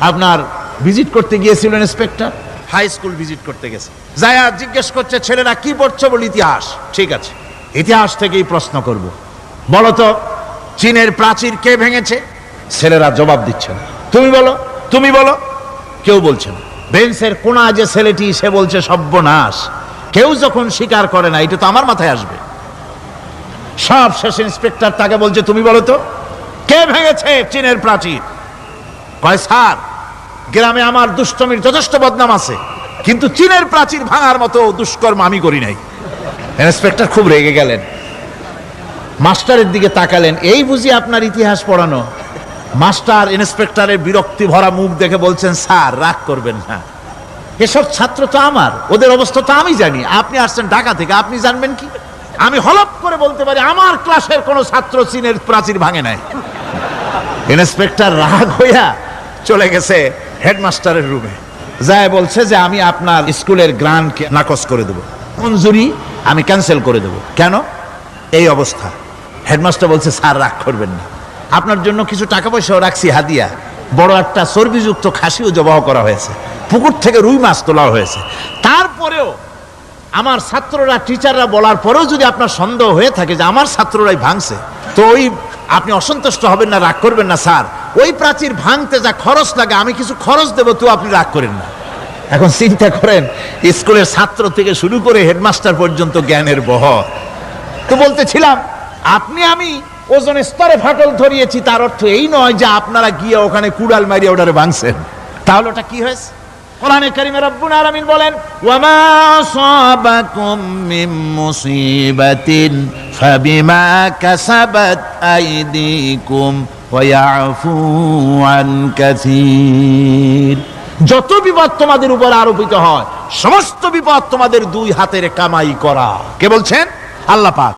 আপনার ভিজিট করতে গিয়েছিল ইন্সপেক্টর হাই স্কুল ভিজিট করতে গেছে। যায়া জিজ্ঞেস করছে, ছেলেরা কি পড়ছে বলে ইতিহাস? ঠিক আছে, ইতিহাস থেকেই প্রশ্ন করব। বলতো চীনের প্রাচীর কে ভেঙেছে? ছেলেরা জবাব দিচ্ছে না। তুমি বলো তুমি বলো। কেউ বলছে না। বেঞ্চের কোনা যে ছেলেটি, সে বলছে, সব্যনাশ। কেউ যখন স্বীকার করে না, এটা তো আমার মাথায় আসবে। সব শেষ ইন্সপেক্টর তাকে বলছে, তুমি বলো তো, কে ভেঙেছে চীনের প্রাচীর? কয়, স্যার গ্রামে আমার দুষ্টমির যথেষ্ট বদনাম আছে। কিন্তু চীনের প্রাচীর ভাঙার মতো দুষ্কর্ম আমি করি নাই। ইন্সপেক্টর খুব রেগে গেলেন। মাস্টারের দিকে তাকালেন। এই বুঝি আপনার ইতিহাস পড়ানো? মাস্টার ইন্সপেক্টরের বিরক্তি ভরা মুখ দেখে বলছেন, স্যার, রাগ করবেন না। এসব ছাত্র তো আমার। ওদের অবস্থা তো আমি জানি। আপনি আসছেন ঢাকা থেকে, আপনি জানবেন কি? আমি হলপ করে বলতে পারি, আমার ক্লাসের কোনো ছাত্র চীনের প্রাচীর ভাঙে নাই। ইন্সপেক্টর রাগ হইয়া চলে গেছে হেডমাস্টারের রুমে। যায় বলছে যে আমি আপনার স্কুলের গ্রান্টকে নাকচ করে দেবো। মঞ্জুরি আমি ক্যান্সেল করে দেবো। কেন? এই অবস্থা। হেডমাস্টার বলছে, স্যার, রাগ করবেন না। আপনার জন্য কিছু টাকা পয়সাও রাখছি, হাদিয়া। বড় একটা চর্বিযুক্ত খাসিও জবাহ করা হয়েছে। পুকুর থেকে রুই মাছ তোলা হয়েছে। তারপরেও আমার ছাত্ররা, টিচাররা বলার পরেও যদি আপনার সন্দেহ হয়ে থাকে যে আমার ছাত্ররাই ভাঙছে, তো ওই আপনি অসন্তুষ্ট হবেন না, রাগ করবেন না, স্যার। ওই প্রাচীর ভাঙতে যা খরচ লাগে, আমি কিছু খরচ দেবো তো আপনি রাগ করেন না। এখন চিন্তা করেন, স্কুলের ছাত্র থেকে শুরু করে হেডমাস্টার পর্যন্ত জ্ঞানের বহর তো বলতেছিলাম, আপনি আমি ওজন স্তরে ফাটল ধরিয়েছি, তার অর্থ এই নয় যে আপনারা গিয়ে ওখানে কুড়াল মারিয়ে ওটারে ভাঙছেন। তাহলে ওটা কি হয়েছে? কোরআনে কারিমে রব্বুল আলামিন বলেন, ওয়ামা সাবাকুম মিন মুসিবাতিন, ফাবিমা কাসাবাত আইদিকুম। ইয়াফু আন কাসীর যত বিপদ তোমাদের উপর আরোপিত হয়, সমস্ত বিপদ তোমাদের দুই হাতের কামাই করা। কে বলছেন? আল্লাহ পাক।